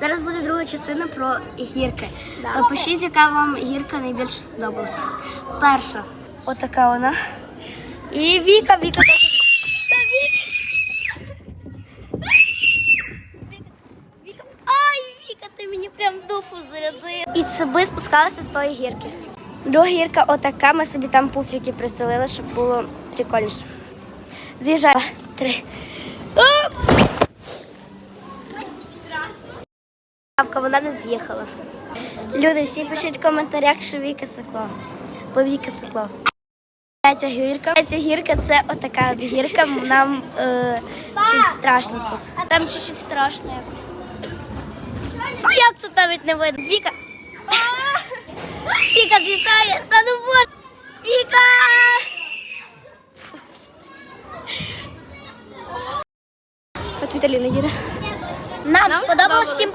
Зараз буде друга частина про гірки. Да. Пишіть, яка вам гірка найбільше сподобалася. Перша, отака вона. І Віка, Віка теж. Та Віка. Віка. Ай, Віка, ти мені прям дуфу зарядила. І це ми спускалися з тої гірки. Друга гірка отака, ми собі там пуфіки пристелили, щоб було прикольніше. З'їжджай. Три. Вона не з'їхала. Люди, всі пишіть в коментарях, що Віка секло. Бо Віка секло. Третя гірка. Третя гірка це отака гірка. Нам е, чуть страшно тут. Там чуть-чуть страшно якось. Ну як тут навіть не видно? Віка. Віка з'їжджає. Та ну боже. Віка! От Віталіна їде. Нам, сподобалось всім